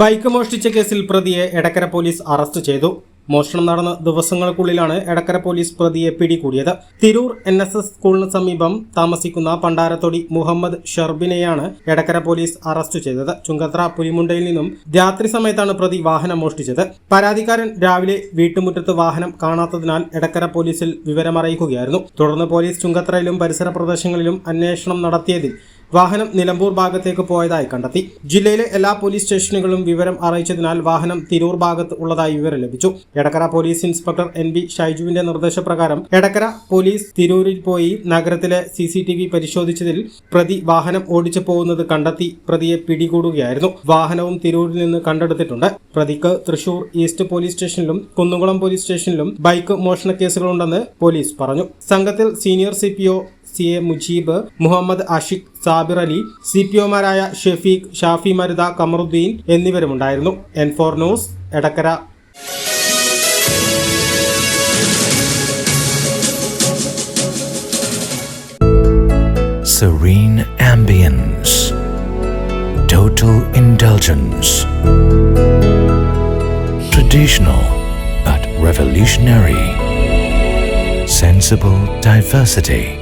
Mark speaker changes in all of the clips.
Speaker 1: Bike മോഷ്ടിച്ച കേസിൽ പ്രതിയെ എടക്കര പോലീസ് അറസ്റ്റ് ചെയ്തു. മോഷണം നടന്ന ദിവസങ്ങൾക്കുള്ളിലാണ് എടക്കര പോലീസ് പ്രതിയെ പിടികൂടിയത്. തിരൂർ എൻ എസ് എസ് സ്കൂളിന് സമീപം താമസിക്കുന്ന പണ്ടാരത്തൊടി മുഹമ്മദ് ഷർബിനെയാണ് എടക്കര പോലീസ് അറസ്റ്റ് ചെയ്തത്. ചുങ്കത്ര പുലിമുണ്ടയിൽ നിന്നും രാത്രി സമയത്താണ് പ്രതി വാഹനം മോഷ്ടിച്ചത്. പരാതിക്കാരൻ രാവിലെ വീട്ടുമുറ്റത്ത് വാഹനം കാണാത്തതിനാൽ എടക്കര പോലീസിൽ വിവരമറിയിക്കുകയായിരുന്നു. തുടർന്ന് പോലീസ് ചുങ്കത്രയിലും പരിസര പ്രദേശങ്ങളിലും അന്വേഷണം നടത്തിയതിൽ വാഹനം നിലമ്പൂർ ഭാഗത്തേക്ക് പോയതായി കണ്ടെത്തി. ജില്ലയിലെ എല്ലാ പോലീസ് സ്റ്റേഷനുകളും വിവരം അറിയിച്ചതിനാൽ വാഹനം തിരൂർ ഭാഗത്ത് ഉള്ളതായി വിവരം ലഭിച്ചു. Edakkara police inspector N B ഷൈജുവിന്റെ നിർദ്ദേശപ്രകാരം എടക്കര പോലീസ് തിരൂരിൽ പോയി നഗരത്തിലെ സി സി ടി വി പരിശോധിച്ചതിൽ പ്രതി വാഹനം ഓടിച്ചു പോകുന്നത് കണ്ടെത്തി പ്രതിയെ പിടികൂടുകയായിരുന്നു. വാഹനവും തിരൂരിൽ നിന്ന് കണ്ടെടുത്തിട്ടുണ്ട്. പ്രതിക്ക് തൃശൂർ ഈസ്റ്റ് പോലീസ് സ്റ്റേഷനിലും കുന്നുകുളം പോലീസ് സ്റ്റേഷനിലും ബൈക്ക് മോഷണ കേസുകളുണ്ടെന്ന് പോലീസ് പറഞ്ഞു. സംഘത്തിൽ senior C C A Mujeeb Muhammad Ashiq Sabir Ali C P ഒമാരായ Shefeeq Shafi Maruta Kamaruddeen എന്നിവരുമുണ്ടായിരുന്നു N four news Edakkara
Speaker 2: serene ambience, total indulgence, traditional but revolutionary, sensible diversity,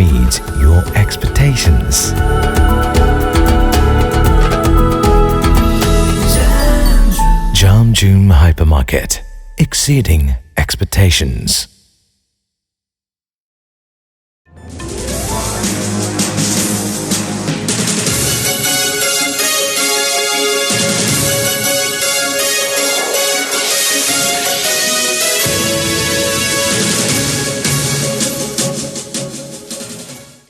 Speaker 2: meet your expectations. Jamjoom Hypermarket exceeding expectations.